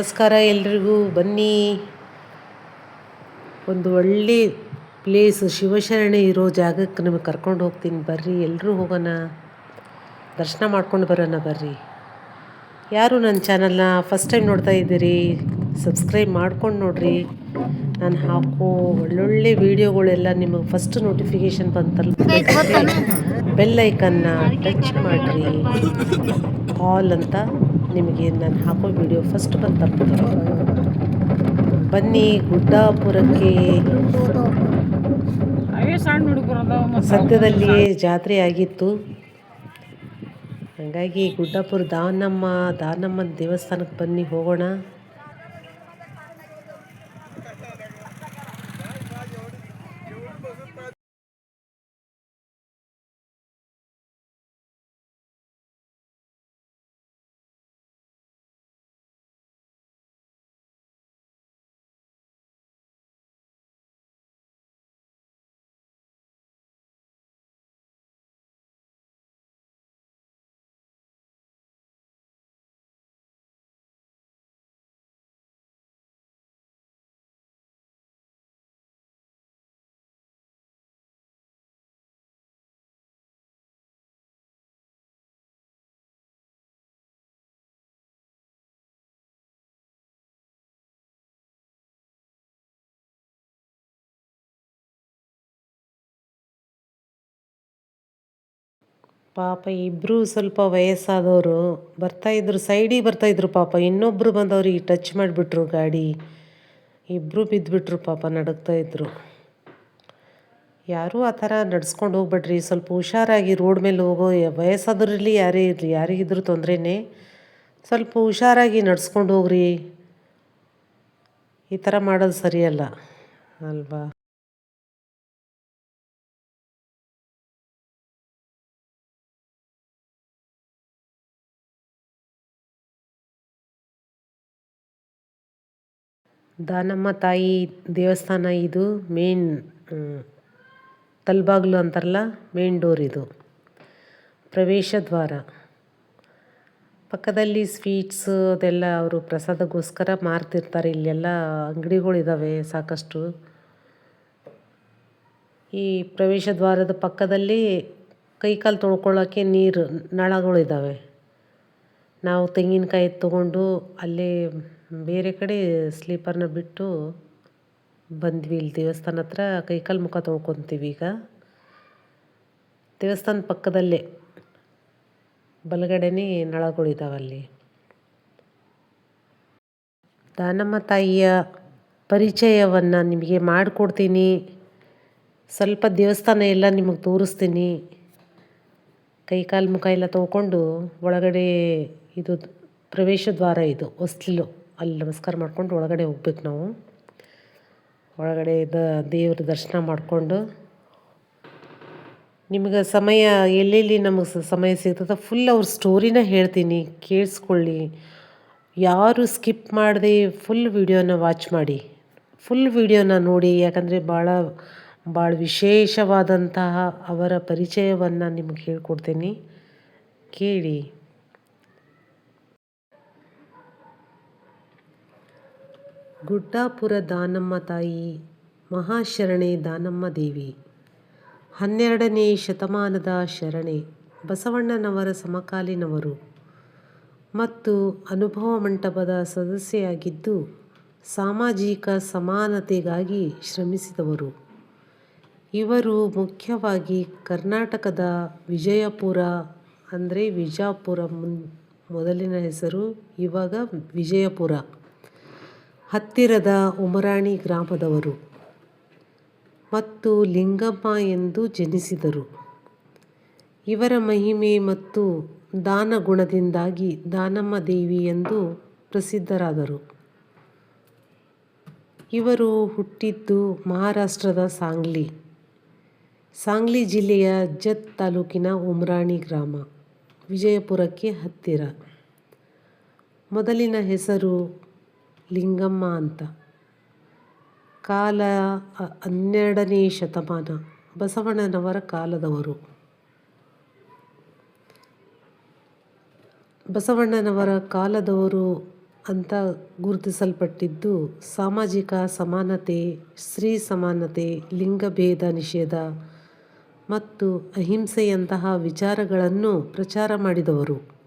ನಮಸ್ಕಾರ ಎಲ್ರಿಗೂ. ಬನ್ನಿ. ಒಂದು ಒಳ್ಳೆ ಪ್ಲೇಸ್ ಶಿವಶರಣೆ ಇರೋ ಜಾಗಕ್ಕೆ ನಿಮಗೆ ಕರ್ಕೊಂಡು ಹೋಗ್ತೀನಿ. ಬರ್ರಿ ಎಲ್ಲರೂ ಹೋಗೋಣ. ದರ್ಶನ ಮಾಡ್ಕೊಂಡು ಬರೋಣ ಬರ್ರಿ. ಯಾರು ನನ್ನ ಚಾನಲ್ನ ಫಸ್ಟ್ ಟೈಮ್ ನೋಡ್ತಾ ಇದ್ದೀರಿ ಸಬ್ಸ್ಕ್ರೈಬ್ ಮಾಡ್ಕೊಂಡು ನೋಡ್ರಿ. ನಾನು ಹಾಕೋ ಒಳ್ಳೊಳ್ಳೆ ವೀಡಿಯೋಗಳೆಲ್ಲ ನಿಮಗೆ ಫಸ್ಟ್ ನೋಟಿಫಿಕೇಶನ್ ಬಂತಲ್ಲ. ಬೆಲ್ ಐಕನ್ನ ಟಚ್ ಮಾಡಿರಿ. ಆಲ್ ಅಂತ. ನಿಮಗೆ ನಾನು ಹಾಕೋ ವಿಡಿಯೋ ಫಸ್ಟ್ ಬಂದು ತಪ್ಪಿದೆ ಬನ್ನಿ ಗುಡ್ಡಾಪುರಕ್ಕೆ. ಸದ್ಯದಲ್ಲಿಯೇ ಜಾತ್ರೆ ಆಗಿತ್ತು. ಹಾಗಾಗಿ ಗುಡ್ಡಾಪುರ ದಾನಮ್ಮ ದಾನಮ್ಮನ ದೇವಸ್ಥಾನಕ್ಕೆ ಬನ್ನಿ ಹೋಗೋಣ. ಪಾಪ ಇಬ್ಬರು ಸ್ವಲ್ಪ ವಯಸ್ಸಾದವರು. ಬರ್ತಾಯಿದ್ರು ಸೈಡಿಗೆ ಬರ್ತಾಯಿದ್ರು ಪಾಪ. ಇನ್ನೊಬ್ಬರು ಬಂದವ್ರಿಗೆ ಟಚ್ ಮಾಡಿಬಿಟ್ರು ಗಾಡಿ. ಇಬ್ಬರು ಬಿದ್ದುಬಿಟ್ರು ಪಾಪ ಇದ್ರು. ಯಾರೂ ಆ ಥರ ನಡ್ಸ್ಕೊಂಡು ಹೋಗ್ಬೇಡ್ರಿ. ಸ್ವಲ್ಪ ಹುಷಾರಾಗಿ ರೋಡ್ ಮೇಲೆ ಹೋಗೋ ವಯಸ್ಸಾದ್ರಲ್ಲಿ ಯಾರೇ ಇರಲಿ ಯಾರಿಗಿದ್ರೂ ತೊಂದರೆನೇ. ಸ್ವಲ್ಪ ಹುಷಾರಾಗಿ ನಡ್ಸ್ಕೊಂಡು ಹೋಗ್ರಿ. ಈ ಥರ ಮಾಡೋದು ಸರಿಯಲ್ಲ. ಅಲ್ವಾ? ದಾನಮ್ಮ ತಾಯಿ ದೇವಸ್ಥಾನ ಇದು ಮೇನ್ ತಲ್ಬಾಗ್ಲು ಅಂತಾರಲ್ಲ, ಮೇನ್ ಡೋರ್ ಇದು. ಪ್ರವೇಶ ದ್ವಾರ. ಪಕ್ಕದಲ್ಲಿ ಸ್ವೀಟ್ಸು ಅದೆಲ್ಲ ಅವರು ಪ್ರಸಾದಕ್ಕೋಸ್ಕರ ಮಾರ್ತಿರ್ತಾರೆ. ಇಲ್ಲೆಲ್ಲ ಅಂಗಡಿಗಳಿದ್ದಾವೆ ಸಾಕಷ್ಟು. ಈ ಪ್ರವೇಶ ದ್ವಾರದ ಪಕ್ಕದಲ್ಲಿ ಕೈಕಾಲು ತೊಳ್ಕೊಳ್ಳೋಕ್ಕೆ ನೀರು ನಳಗಳಿದ್ದಾವೆ ನಾವು ತೆಂಗಿನಕಾಯಿ ತೊಗೊಂಡು ಅಲ್ಲೇ ಬೇರೆ ಕಡೆ ಸ್ಲೀಪರ್ನ ಬಿಟ್ಟು ಬಂದ್ವಿ ಇಲ್ಲಿ ದೇವಸ್ಥಾನ ಹತ್ರ. ಕೈಕಾಲು ಮುಖ ತೊಳ್ಕೊತೀವಿ ಈಗ. ದೇವಸ್ಥಾನದ ಪಕ್ಕದಲ್ಲೇ ಬಲಗಡೆನೇ ನಳಗಳಿದಾವಲ್ಲಿ ದಾನಮ್ಮ ತಾಯಿಯ ಪರಿಚಯವನ್ನು ನಿಮಗೆ ಮಾಡಿಕೊಡ್ತೀನಿ. ಸ್ವಲ್ಪ ದೇವಸ್ಥಾನ ಎಲ್ಲ ನಿಮಗೆ ತೋರಿಸ್ತೀನಿ. ಕೈಕಾಲು ಮುಖ ಎಲ್ಲ ತೊಗೊಂಡು ಒಳಗಡೆ ಇದು ಪ್ರವೇಶ ದ್ವಾರ ಇದು ಹೊಸ್ಲು ಅಲ್ಲಿ ನಮಸ್ಕಾರ ಮಾಡ್ಕೊಂಡು ಒಳಗಡೆ ಹೋಗ್ಬೇಕು ನಾವು. ಒಳಗಡೆ ದ ದೇವ್ರ ದರ್ಶನ ಮಾಡಿಕೊಂಡು ನಿಮಗೆ ಸಮಯ ಎಲ್ಲೆಲ್ಲಿ ನಮಗೆ ಸಮಯ ಸಿಗ್ತದೆ ಫುಲ್ ಅವ್ರ ಸ್ಟೋರಿನ ಹೇಳ್ತೀನಿ, ಕೇಳಿಸ್ಕೊಳ್ಳಿ. ಯಾರು ಸ್ಕಿಪ್ ಮಾಡದೆ ಫುಲ್ ವೀಡಿಯೋನ ವಾಚ್ ಮಾಡಿ. ಫುಲ್ ವೀಡಿಯೋನ ನೋಡಿ, ಯಾಕಂದರೆ ಭಾಳ ಭಾಳ ವಿಶೇಷವಾದಂತಹ ಅವರ ಪರಿಚಯವನ್ನು ನಿಮಗೆ ಹೇಳ್ಕೊಡ್ತೀನಿ. ಕೇಳಿ. ಗುಡ್ಡಾಪುರ ದಾನಮ್ಮ ತಾಯಿ, ಮಹಾಶರಣೆ ದಾನಮ್ಮ ದೇವಿ. ಹನ್ನೆರಡನೇ ಶತಮಾನದ ಶರಣೆ ಬಸವಣ್ಣನವರ ಸಮಕಾಲೀನವರು. ಮತ್ತು ಅನುಭವ ಮಂಟಪದ ಸದಸ್ಯೆಯಾಗಿದ್ದು ಸಾಮಾಜಿಕ ಸಮಾನತೆಗಾಗಿ ಶ್ರಮಿಸಿದವರು. ಇವರು ಮುಖ್ಯವಾಗಿ ಕರ್ನಾಟಕದ ವಿಜಯಪುರ, ಅಂದರೆ ವಿಜಾಪುರ ಮೊದಲಿನ ಹೆಸರು ಇವಾಗ ವಿಜಯಪುರ. ಹತ್ತಿರದ ಉಮರಾಣಿ ಗ್ರಾಮದವರು ಮತ್ತು ಲಿಂಗಮ್ಮ ಎಂದು ಜನಿಸಿದರು. ಇವರ ಮಹಿಮೆ ಮತ್ತು ದಾನ ಗುಣದಿಂದಾಗಿ ದಾನಮ್ಮ ದೇವಿ ಎಂದು ಪ್ರಸಿದ್ಧರಾದರು. ಇವರು ಹುಟ್ಟಿದ್ದು ಮಹಾರಾಷ್ಟ್ರದ ಸಾಂಗ್ಲಿ. ಸಾಂಗ್ಲಿ ಜಿಲ್ಲೆಯ ಜತ್ ತಾಲೂಕಿನ ಉಮ್ರಾಣಿ ಗ್ರಾಮ, ವಿಜಯಪುರಕ್ಕೆ ಹತ್ತಿರ. ಮೊದಲಿನ ಹೆಸರು ಲಿಂಗಮ್ಮ ಅಂತ. ಕಾಲ ಹನ್ನೆರಡನೇ ಶತಮಾನ, ಬಸವಣ್ಣನವರ ಕಾಲದವರು. ಬಸವಣ್ಣನವರ ಕಾಲದವರು ಅಂತ ಗುರುತಿಸಲ್ಪಟ್ಟಿದ್ದು ಸಾಮಾಜಿಕ ಸಮಾನತೆ, ಸ್ತ್ರೀ ಸಮಾನತೆ ಲಿಂಗಭೇದ ನಿಷೇಧ ಮತ್ತು ಅಹಿಂಸೆಯಂತಹ ವಿಚಾರಗಳನ್ನು ಪ್ರಚಾರ ಮಾಡಿದವರು.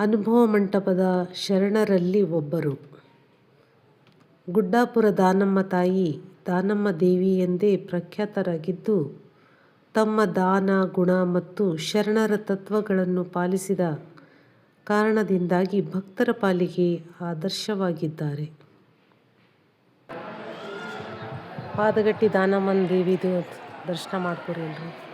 ಅನುಭವ ಮಂಟಪದ ಶರಣರಲ್ಲಿ ಒಬ್ಬರು. ಗುಡ್ಡಾಪುರ ದಾನಮ್ಮ ತಾಯಿ ದಾನಮ್ಮ ದೇವಿ ಎಂದೇ ಪ್ರಖ್ಯಾತರಾಗಿದ್ದು, ತಮ್ಮ ದಾನ, ಗುಣ ಮತ್ತು ಶರಣರ ತತ್ವಗಳನ್ನು ಪಾಲಿಸಿದ ಕಾರಣದಿಂದಾಗಿ ಭಕ್ತರ ಪಾಲಿಗೆ ಆದರ್ಶವಾಗಿದ್ದಾರೆ. ಪಾದಗಟ್ಟಿ ದಾನಮ್ಮನ ದೇವಿದು ದರ್ಶನ ಮಾಡ್ಕೊರಿ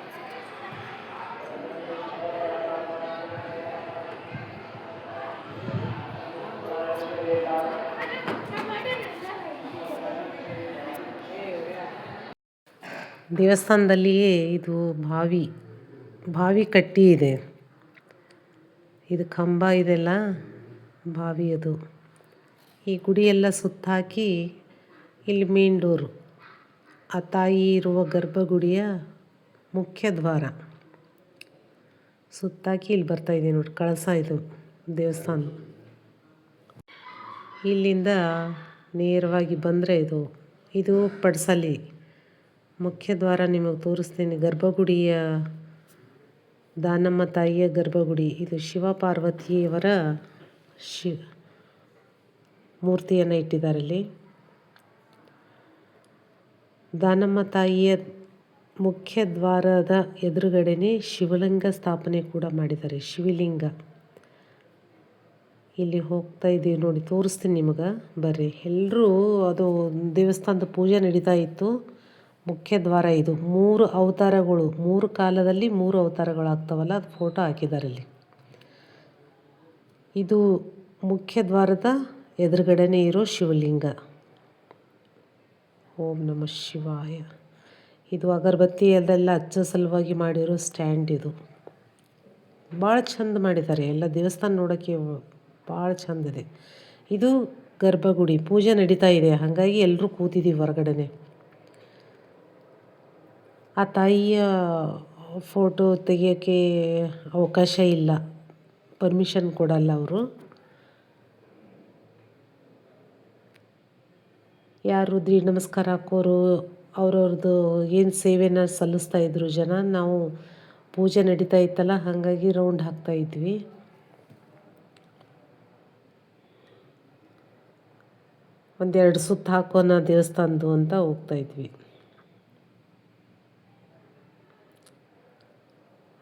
ದೇವಸ್ಥಾನದಲ್ಲಿಯೇ ಇದು ಬಾವಿ ಬಾವಿ ಕಟ್ಟಿ ಇದೆ. ಇದು ಕಂಬ ಇದೆಲ್ಲ ಬಾವಿ ಅದು ಈ ಗುಡಿಯೆಲ್ಲ ಸುತ್ತಾಕಿ ಇಲ್ಲಿ ಮೇನ್ ಆ ತಾಯಿ ಇರುವ ಗರ್ಭಗುಡಿಯ ಮುಖ್ಯ ದ್ವಾರ. ಸುತ್ತಾಕಿ ಇಲ್ಲಿ ಬರ್ತಾಯಿದೆ ನೋಡಿ, ಕಳಸ ಇದು ದೇವಸ್ಥಾನ. ಇಲ್ಲಿಂದ ನೇರವಾಗಿ ಬಂದರೆ ಇದು ಇದು ಪಡ್ಸಲಿ ಮುಖ್ಯ ದ್ವಾರ ನಿಮಗೆ ತೋರಿಸ್ತೀನಿ. ಗರ್ಭಗುಡಿಯ ದಾನಮ್ಮ ತಾಯಿಯ ಗರ್ಭಗುಡಿ. ಇದು ಶಿವ ಪಾರ್ವತಿಯವರ ಶಿ ಮೂರ್ತಿಯನ್ನು ಇಟ್ಟಿದ್ದಾರೆ ಇಲ್ಲಿ. ದಾನಮ್ಮ ತಾಯಿಯ ಮುಖ್ಯ ದ್ವಾರದ ಎದುರುಗಡೆನೇ ಶಿವಲಿಂಗ ಸ್ಥಾಪನೆ ಕೂಡ ಮಾಡಿದ್ದಾರೆ. ಶಿವಲಿಂಗ. ಇಲ್ಲಿ ಹೋಗ್ತಾ ಇದ್ದೀವಿ ನೋಡಿ, ತೋರಿಸ್ತೀನಿ ನಿಮಗೆ. ಬರ್ರಿ. ಎಲ್ಲರೂ ಅದು ದೇವಸ್ಥಾನದ ಪೂಜೆ ನಡೀತಾ ಇತ್ತು. ಮುಖ್ಯ ದ್ವಾರ ಇದು. ಮೂರು ಅವತಾರಗಳು. ಮೂರು ಕಾಲದಲ್ಲಿ ಮೂರು ಅವತಾರಗಳಾಗ್ತಾವಲ್ಲ, ಅದು ಫೋಟೋ ಹಾಕಿದ್ದಾರೆ ಇಲ್ಲಿ. ಇದು ಮುಖ್ಯ ದ್ವಾರದ ಎದುರುಗಡೆನೇ ಇರೋ ಶಿವಲಿಂಗ. ಓಂ ನಮ ಶಿವಾಯ. ಇದು ಅಗರಬತ್ತಿ ಅದೆಲ್ಲ ಹಚ್ಚ ಸಲುವಾಗಿ ಮಾಡಿರೋ ಸ್ಟ್ಯಾಂಡ್ ಇದು. ಭಾಳ ಚಂದ ಮಾಡಿದ್ದಾರೆ. ಎಲ್ಲ ದೇವಸ್ಥಾನ ನೋಡೋಕ್ಕೆ ಭಾಳ ಚಂದಿದೆ ಇದು. ಗರ್ಭಗುಡಿ. ಪೂಜೆ ನಡೀತಾ ಇದೆ. ಹಾಗಾಗಿ ಎಲ್ಲರೂ ಕೂತಿದ್ದೀವಿ ಹೊರಗಡೆನೆ. ಆ ತಾಯಿಯ ಫೋಟೋ ತೆಗಿಯೋಕ್ಕೆ ಅವಕಾಶ ಇಲ್ಲ. ಪರ್ಮಿಷನ್ ಕೊಡಲ್ಲ ಅವರು. ಯಾರು ದ್ರಿ ನಮಸ್ಕಾರ ಹಾಕೋರು ಅವ್ರವ್ರದ್ದು ಏನು ಸೇವೆನ ಸಲ್ಲಿಸ್ತಾ ಇದ್ರು ಜನ, ನಾವು ಪೂಜೆ ನಡೀತಾ ಇತ್ತಲ್ಲ, ಹಾಗಾಗಿ ರೌಂಡ್ ಹಾಕ್ತಾ ಇದ್ವಿ. ಒಂದೆರಡು ಸುತ್ತು ಹಾಕೋಣ ದೇವಸ್ಥಾನದ್ದು ಅಂತ ಹೋಗ್ತಾ ಇದ್ವಿ.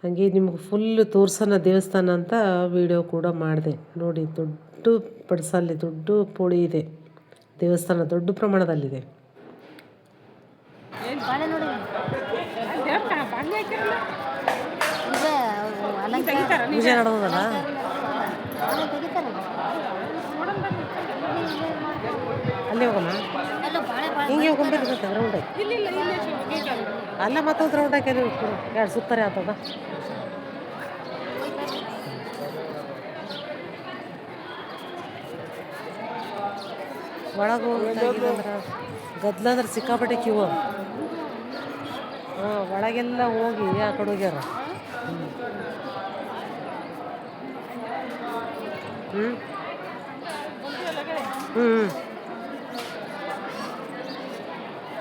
ಹಾಗೆ ನಿಮ್ಗೆ ಫುಲ್ ತೋರ್ಸೋಣ ದೇವಸ್ಥಾನ ಅಂತ ವಿಡಿಯೋ ಕೂಡ ಮಾಡಿದೆ. ನೋಡಿ ದೊಡ್ಡ ಪಡ್ಸಲ್ಲಿ ದೊಡ್ಡ ಪೋಳಿ ಇದೆ. ದೇವಸ್ಥಾನ ದೊಡ್ಡ ಪ್ರಮಾಣದಲ್ಲಿದೆ. ಪೂಜೆ ಅಲ್ಲಿ ಹೋಗೋಣ ಹಿಂಗೆ ಹೋಗ್ಕೊಂಡ್ಬಿರ್ತೈತೆ ರೌಂಡ್ ಆಗಿ ಇಲ್ಲ ಇಲ್ಲ ಇಲ್ಲೇ ಗೇಟ್ ಅಲ್ಲ ಮತ್ತೊಂದು ರೌಂಡ್ ಹಾಕಿ ಎರಡು ಸುತ್ತಾರೆ ಆತದ. ಒಳಗೆ ಹೋಗ್ತಾಗಿದಂದ್ರೆ ಗದ್ಲ ಅಂದ್ರೆ ಸಿಕ್ಕಾಪಟ್ಟೆ ಕ್ಯೂ ಹಾಂ ಒಳಗೆಲ್ಲ ಹೋಗಿ ಆ ಕಡೆ ಹೋಗ್ಯಾರ. ಹ್ಞೂ ಹ್ಞೂ ಹ್ಞೂ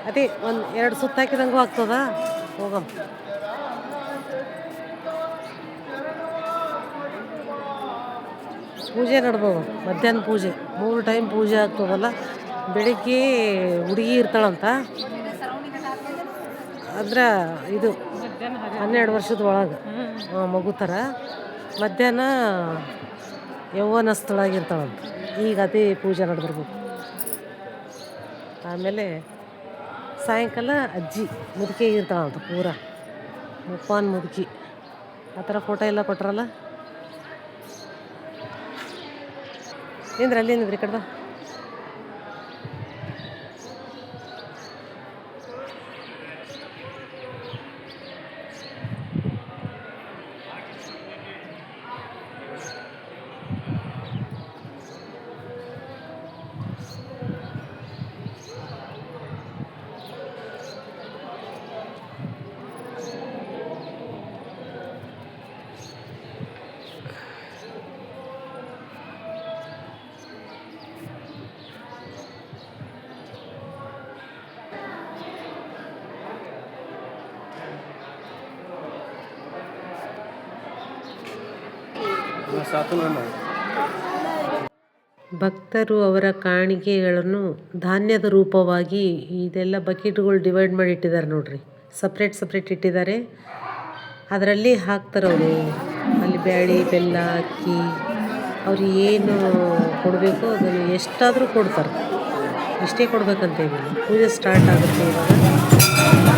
ಅದೇ ಒಂದು ಎರಡು ಸುತ್ತ ಹಾಕಿದಂಗೂ ಆಗ್ತದ? ಹೋಗಮ್ ಪೂಜೆ ನಡ್ಬೋದು ಮಧ್ಯಾಹ್ನ ಪೂಜೆ. ಮೂರು ಟೈಮ್ ಪೂಜೆ ಆಗ್ತದಲ್ಲ, ಬೆಳಿಗ್ಗೆ ಹುಡುಗಿ ಇರ್ತಾಳಂತ? ಅಂದ್ರೆ ಇದು ಹನ್ನೆರಡು ವರ್ಷದ ಒಳಗೆ. ಮಗು ಥರ ಮಧ್ಯಾಹ್ನ ಯೌವನಸ್ಥಳಾಗಿರ್ತಾಳಂತ ಈಗ ಅದೇ ಪೂಜೆ ನಡೆದಿರ್ಬೇಕು. ಆಮೇಲೆ ಸಾಯಂಕಾಲ ಅಜ್ಜಿ ಮುದುಕಿ ಇರ್ತಾಳಂತ ಪೂರ. ಮುಪ್ಪಾನ್ ಮುದುಕಿ. ಆ ಥರ ಫೋಟೋ ಎಲ್ಲ ಕೊಟ್ರಲ್ಲ? ನಿಂದ್ರಿ ಅಲ್ಲಿ ನಿಂದ್ರಿ ಈ ಭಕ್ತರು ಅವರ ಕಾಣಿಕೆಗಳನ್ನು ಧಾನ್ಯದ ರೂಪವಾಗಿ ಇದೆಲ್ಲ ಬಕೆಟ್ಗಳು ಡಿವೈಡ್ ಮಾಡಿ ಇಟ್ಟಿದ್ದಾರೆ ನೋಡ್ರಿ. ಸಪ್ರೇಟ್ ಸಪ್ರೇಟ್ ಇಟ್ಟಿದ್ದಾರೆ. ಅದರಲ್ಲಿ ಹಾಕ್ತಾರೆ ಅವರು. ಅಲ್ಲಿ ಬ್ಯಾಳಿ, ಬೆಲ್ಲ ಅಕ್ಕಿ, ಅವ್ರು ಏನು ಕೊಡಬೇಕು ಅದನ್ನು ಎಷ್ಟಾದರೂ ಕೊಡ್ತಾರೆ. ಇಷ್ಟೇ ಕೊಡ್ಬೇಕಂತ ಹೇಳಿ ಪೂಜೆ ಸ್ಟಾರ್ಟ್ ಆಗುತ್ತೆ ಇವಾಗ.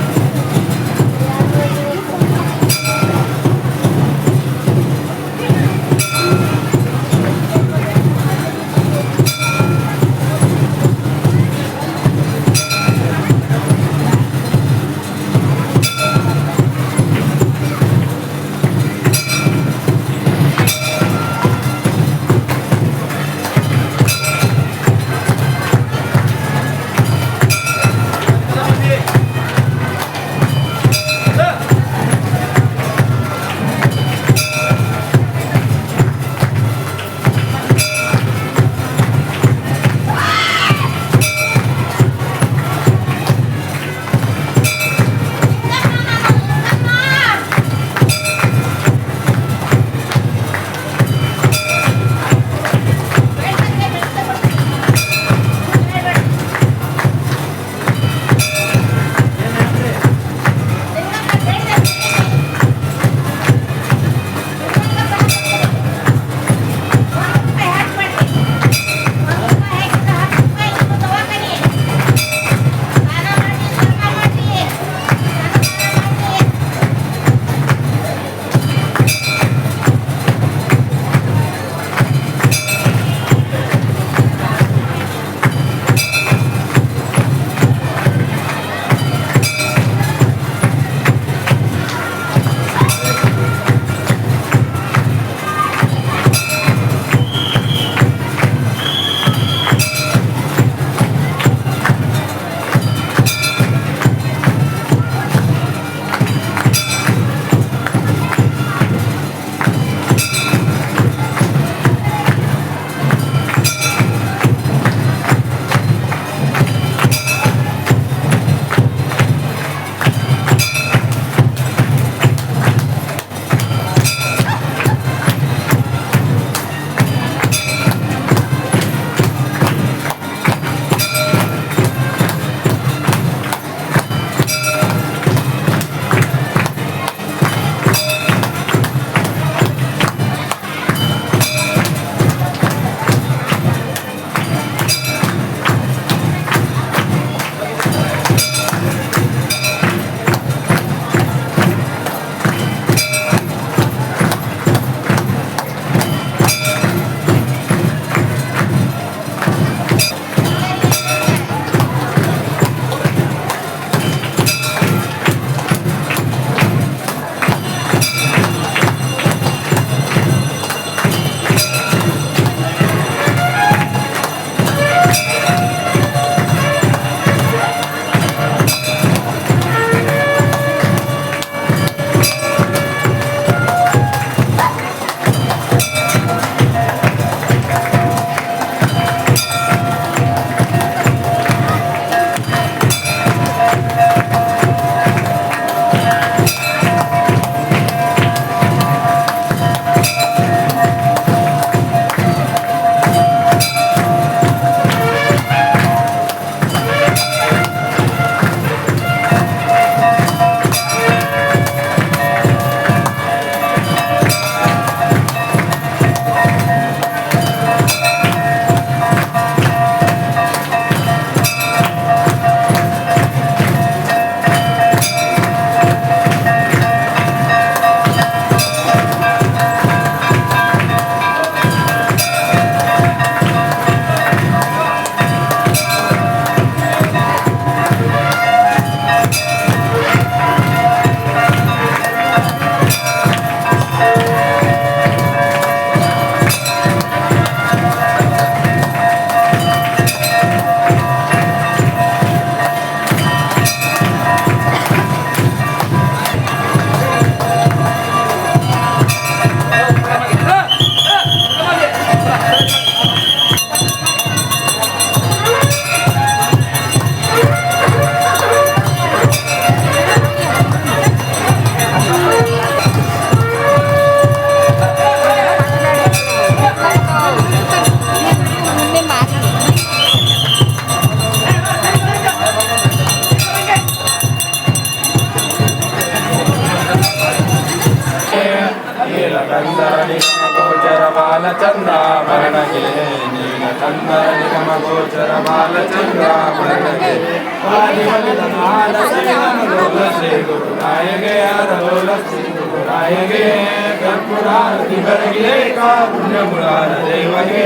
चरबालचंद्रा भगते पारिवल्लभाल श्रीराम रोल श्री गुरु राय गया रोल श्री गुरु राय गए कर्पूरारती बरगिले का पुण्य मुरार देवगे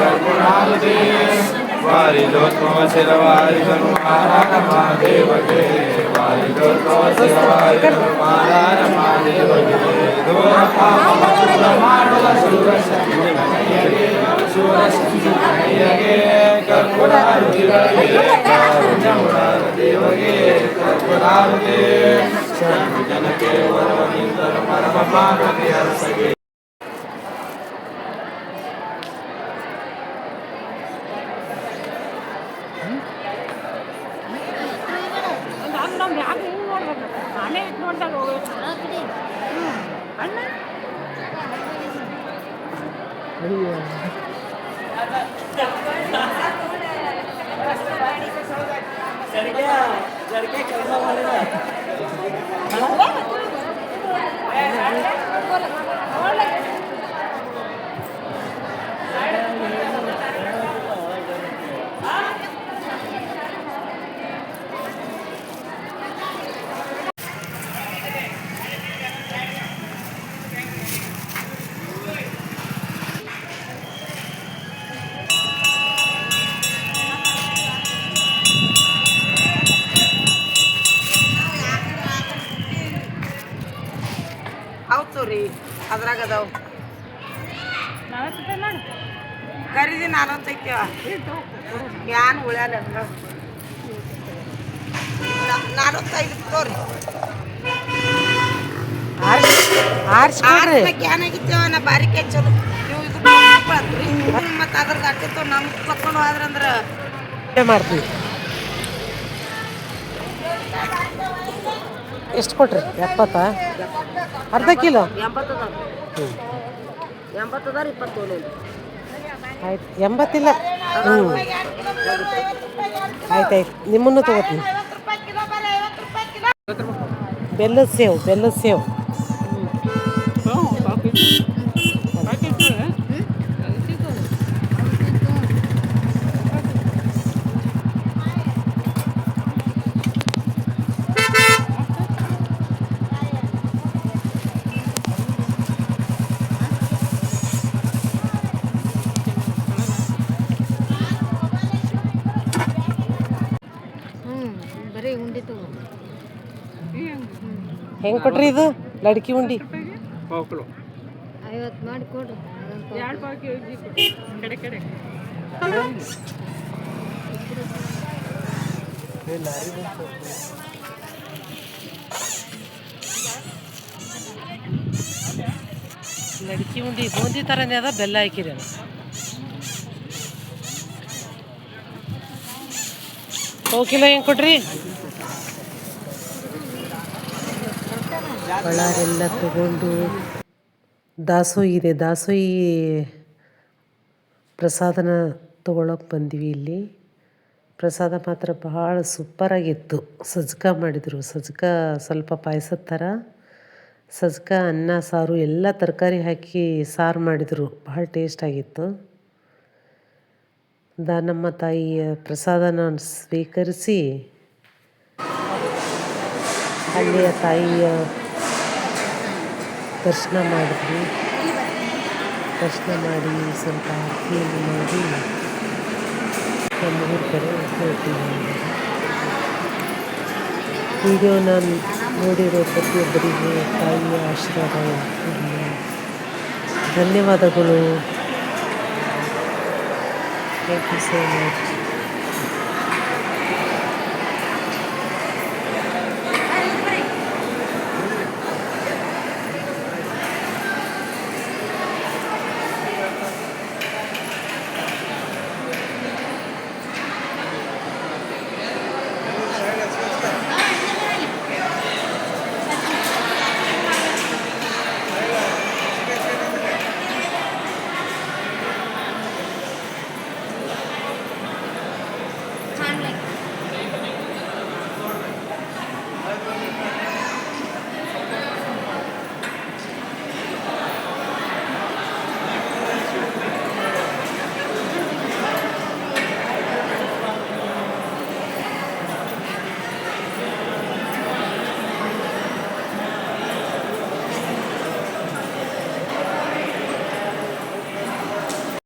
कर्पूरारती वारी जोत्म शिरवारी धनुमारा रमा देवगे वारी जोत्म शिरवारी धनुमारा रमा देवगे दूर पाप मधुर माडुल सुर शक्ति भगये ಬೆಳಗ್ಗೆ ಕಾರುಣ್ಯ ಮುರಾರ ದೇವಗೆ ಕರ್ಪುರಾರತಿ ಶಕ್ತಿ ಜನಕ್ಕೆ ವರವನಿಂದರು ಪರಮ ಪಾರ್ವತಿ ಅರಸಗೆ ನಾನು ನಮ್ಮ ಯಾಕೆ ಹಿಂಗೆ ನೋಡ್ಬೇಕು ನಾನೇ ಇದು ನೋಡ್ದಾಗ ಹೋಗ್ಬೇಕು जड़क्या जड़क्या ನಲವತ್ತೈದು ತೋರಿ ನಾ ಬಾರಿಕೆ ಚಲೋ. ನೀವು ಇದು ಮತ್ತೆ? ಅದ್ರದ್ದು ಅಟ್ಟಿತ್ತು ನಮ್ಗೆ ಕರ್ಕೊಂಡು ಹೋದ್ರಂದ್ರ ಮಾಡ್ತೀವಿ. ಎಷ್ಟು ಕೊಟ್ರಿ? ಎಪ್ಪತ್ತ? ಅರ್ಧ ಕಿಲೋ? ಎಂಬತ್ತದ ಎಂಬತ್ತದಾರ ಇಪ್ಪತ್ತೊಂದು ಆಯ್ತು. ಎಂಬತ್ತಿಲ್ಲ. ಹ್ಞೂ ಆಯ್ತಾಯ್ತು ನಿಮ್ಮನ್ನು ತಗೋತೀನಿ ಬೆಲ್ಲದ ಸೇವು ಬೆಲ್ಲದ ಸೇವು ಹೆಂಗೆ ಕೊಟ್ರಿ ಇದು? ಲಡ್ಕಿ ಉಂಡಿ. ಲಡ್ಕಿ ಉಂಡಿ ಬೂಂದಿ ಥರನೇ ಅದ ಬೆಲ್ಲ ಹಾಕಿರಿ ಕಿಲೋ ಹೆಂಗೆ ಕೊಟ್ರಿ? ಬಳ್ಳಾರೆಲ್ಲ ತಗೊಂಡು ದಾಸೋಹಿ ಇದೆ ದಾಸೋಹಿ ಪ್ರಸಾದನ ತೊಗೊಳಕ್ಕೆ ಬಂದ್ವಿ ಇಲ್ಲಿ. ಪ್ರಸಾದ ಮಾತ್ರ ಬಹಳ ಸೂಪರಾಗಿತ್ತು ಸಜ್ಕ ಮಾಡಿದರು. ಸಜ್ಕ ಸ್ವಲ್ಪ ಪಾಯಸದ ಥರ. ಸಜ್ಕ, ಅನ್ನ, ಸಾರು ಎಲ್ಲ ತರಕಾರಿ ಹಾಕಿ ಸಾರು ಮಾಡಿದರು. ಬಹಳ ಟೇಸ್ಟ್ ಆಗಿತ್ತು. ದಾನಮ್ಮ ತಾಯಿಯ ಪ್ರಸಾದನ ಸ್ವೀಕರಿಸಿ ಅಲ್ಲಿಯ ತಾಯಿಯ ದರ್ಶನ ಮಾಡಿದ್ವಿ. ದರ್ಶನ ಮಾಡಿ ಸ್ವಲ್ಪ ಕ್ಲೀನ್ ಮಾಡಿ ನಮ್ಮ ಊರ ಕಡೆ ಹೋಗ್ತೀವಿ ನಾನು ನೋಡಿರೋ ಪ್ರತಿಯೊಬ್ಬರಿಗೆ ತಾಯಿಯ ಆಶೀರ್ವಾದ ಧನ್ಯವಾದಗಳು. Thank you so much